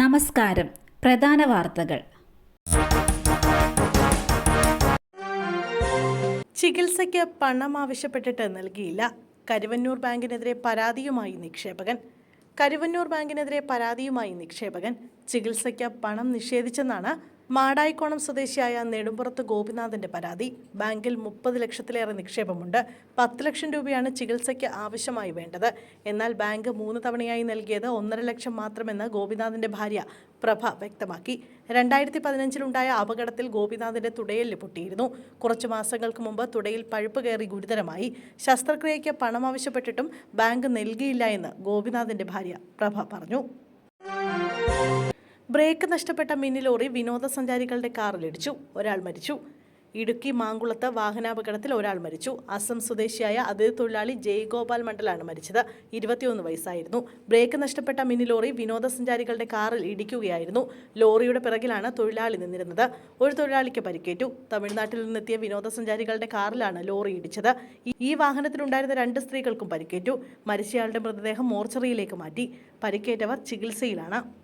നമസ്കാരം. പ്രധാന വാർത്തകൾ. ചികിത്സയ്ക്ക് പണം ആവശ്യപ്പെട്ടിട്ട് നൽകിയില്ല. കരുവന്നൂർ ബാങ്കിനെതിരെ പരാതിയുമായി നിക്ഷേപകൻ. കരുവന്നൂർ ബാങ്കിനെതിരെ പരാതിയുമായി നിക്ഷേപകൻ. ചികിത്സയ്ക്ക് പണം നിഷേധിച്ചെന്നാണ് മാടായിക്കോണം സ്വദേശിയായ നെടുമ്പുറത്ത് ഗോപിനാഥന്റെ പരാതി. ബാങ്കിൽ മുപ്പത് ലക്ഷത്തിലേറെ നിക്ഷേപമുണ്ട്. പത്ത് ലക്ഷം രൂപയാണ് ചികിത്സയ്ക്ക് ആവശ്യമായി വേണ്ടത്. എന്നാൽ ബാങ്ക് മൂന്ന് തവണയായി നൽകിയത് ഒന്നര ലക്ഷം മാത്രമെന്ന് ഗോപിനാഥന്റെ ഭാര്യ പ്രഭ വ്യക്തമാക്കി. രണ്ടായിരത്തി പതിനഞ്ചിലുണ്ടായ അപകടത്തിൽ ഗോപിനാഥിന്റെ തുടയിൽ പൊട്ടിയിരുന്നു. കുറച്ചു മാസങ്ങൾക്ക് മുമ്പ് തുടയിൽ പഴുപ്പ് കയറി ഗുരുതരമായി. ശസ്ത്രക്രിയയ്ക്ക് പണം ആവശ്യപ്പെട്ടിട്ടും ബാങ്ക് നൽകിയില്ല എന്ന് ഗോപിനാഥിന്റെ ഭാര്യ പ്രഭ പറഞ്ഞു. ബ്രേക്ക് നഷ്ടപ്പെട്ട മിനി ലോറി വിനോദസഞ്ചാരികളുടെ കാറിലിടിച്ചു ഒരാൾ മരിച്ചു. ഇടുക്കി മാങ്കുളത്ത് വാഹനാപകടത്തിൽ ഒരാൾ മരിച്ചു. അസം സ്വദേശിയായ അതിഥി തൊഴിലാളി ജയ്ഗോപാൽ മണ്ഡലാണ് മരിച്ചത്. ഇരുപത്തിയൊന്ന് വയസ്സായിരുന്നു. ബ്രേക്ക് നഷ്ടപ്പെട്ട മിനി ലോറി വിനോദസഞ്ചാരികളുടെ കാറിൽ ഇടിക്കുകയായിരുന്നു. ലോറിയുടെ പിറകിലാണ് തൊഴിലാളി നിന്നിരുന്നത്. ഒരു തൊഴിലാളിക്ക് പരിക്കേറ്റു. തമിഴ്നാട്ടിൽ നിന്നെത്തിയ വിനോദസഞ്ചാരികളുടെ കാറിലാണ് ലോറി ഇടിച്ചത്. ഈ വാഹനത്തിലുണ്ടായിരുന്ന രണ്ട് സ്ത്രീകൾക്കും പരിക്കേറ്റു. മരിച്ചയാളുടെ മൃതദേഹം മോർച്ചറിയിലേക്ക് മാറ്റി. പരിക്കേറ്റവർ ചികിത്സയിലാണ്.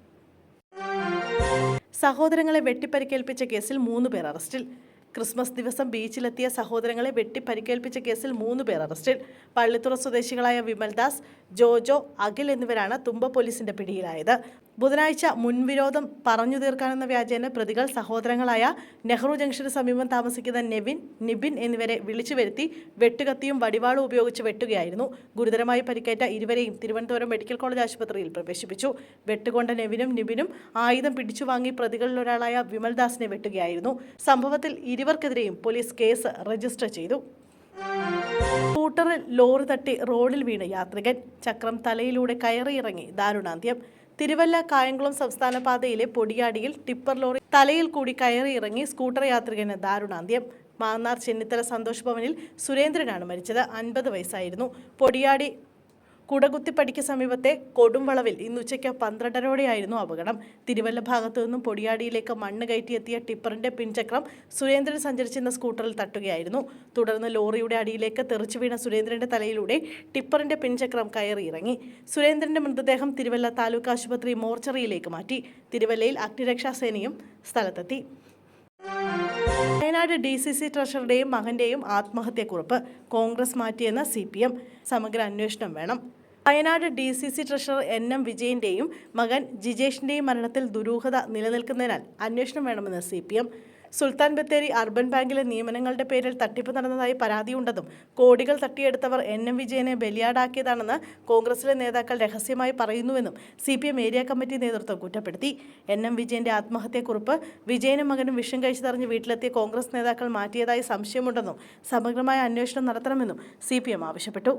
സഹോദരങ്ങളെ വെട്ടിപ്പരിക്കേൽപ്പിച്ച കേസിൽ മൂന്ന് പേർ അറസ്റ്റിൽ. ക്രിസ്മസ് ദിവസം ബീച്ചിലെത്തിയ സഹോദരങ്ങളെ വെട്ടിപ്പരിക്കേൽപ്പിച്ച കേസിൽ മൂന്ന് പേർ അറസ്റ്റിൽ. പള്ളിത്തുറ സ്വദേശികളായ വിമൽദാസ് ജോജോ അഖിൽ എന്നിവരാണ് തുമ്പ പോലീസിന്റെ പിടിയിലായത്. ബുധനാഴ്ച മുൻവിരോധം പറഞ്ഞു തീർക്കാനെന്ന വ്യാജേന പ്രതികൾ സഹോദരങ്ങളായ നെഹ്റു ജംഗ്ഷന് സമീപം താമസിക്കുന്ന നെവിൻ നിബിൻ എന്നിവരെ വിളിച്ചു വരുത്തി വെട്ടുകത്തിയും വടിവാളും ഉപയോഗിച്ച് വെട്ടുകയായിരുന്നു. ഗുരുതരമായി പരിക്കേറ്റ ഇരുവരെയും തിരുവനന്തപുരം മെഡിക്കൽ കോളേജ് ആശുപത്രിയിൽ പ്രവേശിപ്പിച്ചു. വെട്ടുകൊണ്ട നെവിനും നിബിനും ആയുധം പിടിച്ചു വാങ്ങി പ്രതികളിൽ ഒരാളായ വിമൽദാസിനെ വെട്ടുകയായിരുന്നു. സംഭവത്തിൽ ഇരുവർക്കെതിരെയും പോലീസ് കേസ് രജിസ്റ്റർ ചെയ്തു. സ്കൂട്ടറിൽ ലോറി തട്ടി റോഡിൽ വീണ് യാത്രികൻ. ചക്രം തലയിലൂടെ കയറിയിറങ്ങി ദാരുണാന്ത്യം. തിരുവല്ല കായംകുളം സംസ്ഥാന പാതയിലെ പൊടിയാടിയിൽ ടിപ്പർ ലോറി തലയിൽ കൂടി കയറിയിറങ്ങി സ്കൂട്ടർ യാത്രികന് ദാരുണാന്ത്യം. മാന്നാർ ചെന്നിത്തല സന്തോഷ് ഭവനിൽ സുരേന്ദ്രനാണ് മരിച്ചത്. അൻപത് വയസ്സായിരുന്നു. പൊടിയാടി കുടകുത്തിപ്പടിക്ക് സമീപത്തെ കൊടുംവളവിൽ ഇന്ന് ഉച്ചയ്ക്ക് പന്ത്രണ്ടരോടെയായിരുന്നു അപകടം. തിരുവല്ല ഭാഗത്തു നിന്നും പൊടിയാടിയിലേക്ക് മണ്ണ് കയറ്റിയെത്തിയ ടിപ്പറിന്റെ പിൻചക്രം സുരേന്ദ്രൻ സഞ്ചരിച്ചിരുന്ന സ്കൂട്ടറിൽ തട്ടുകയായിരുന്നു. തുടർന്ന് ലോറിയുടെ അടിയിലേക്ക് തെറിച്ചു വീണ സുരേന്ദ്രന്റെ തലയിലൂടെ ടിപ്പറിന്റെ പിൻചക്രം കയറിയിറങ്ങി. സുരേന്ദ്രന്റെ മൃതദേഹം തിരുവല്ല താലൂക്ക് ആശുപത്രി മോർച്ചറിയിലേക്ക് മാറ്റി. തിരുവല്ലയിൽ അഗ്നിരക്ഷാസേനയും സ്ഥലത്തെത്തി. വയനാട് ഡി സി സി ട്രഷറുടെയും മകന്റെയും ആത്മഹത്യക്കുറിപ്പ്. കോൺഗ്രസ് മാറ്റിയെന്ന സി പി എം. സമഗ്ര അന്വേഷണം വേണം. Wayanad D C C treasurer N M വിജയന്റെയും മകൻ ജിജേഷിന്റെയും മരണത്തിൽ ദുരൂഹത നിലനിൽക്കുന്നതിനാൽ അന്വേഷണം വേണമെന്ന് C P M. Sultan Bathery urban ബാങ്കിലെ നിയമനങ്ങളുടെ പേരിൽ തട്ടിപ്പ് നടന്നതായി പരാതിയുണ്ടെന്നും കോടികൾ തട്ടിയെടുത്തവർ എൻ എം വിജയനെ ബലിയാടാക്കിയതാണെന്ന് കോൺഗ്രസിലെ നേതാക്കൾ രഹസ്യമായി പറയുന്നുവെന്നും C P M area committee നേതൃത്വം കുറ്റപ്പെടുത്തി. എൻ എം വിജയന്റെ ആത്മഹത്യക്കുറിപ്പ് വിജയനും മകനും വിഷം കഴിച്ചതറിഞ്ഞ് വീട്ടിലെത്തിയ കോൺഗ്രസ് നേതാക്കൾ മാറ്റിയതായി സംശയമുണ്ടെന്നും സമഗ്രമായ അന്വേഷണം നടത്തണമെന്നും സി ആവശ്യപ്പെട്ടു.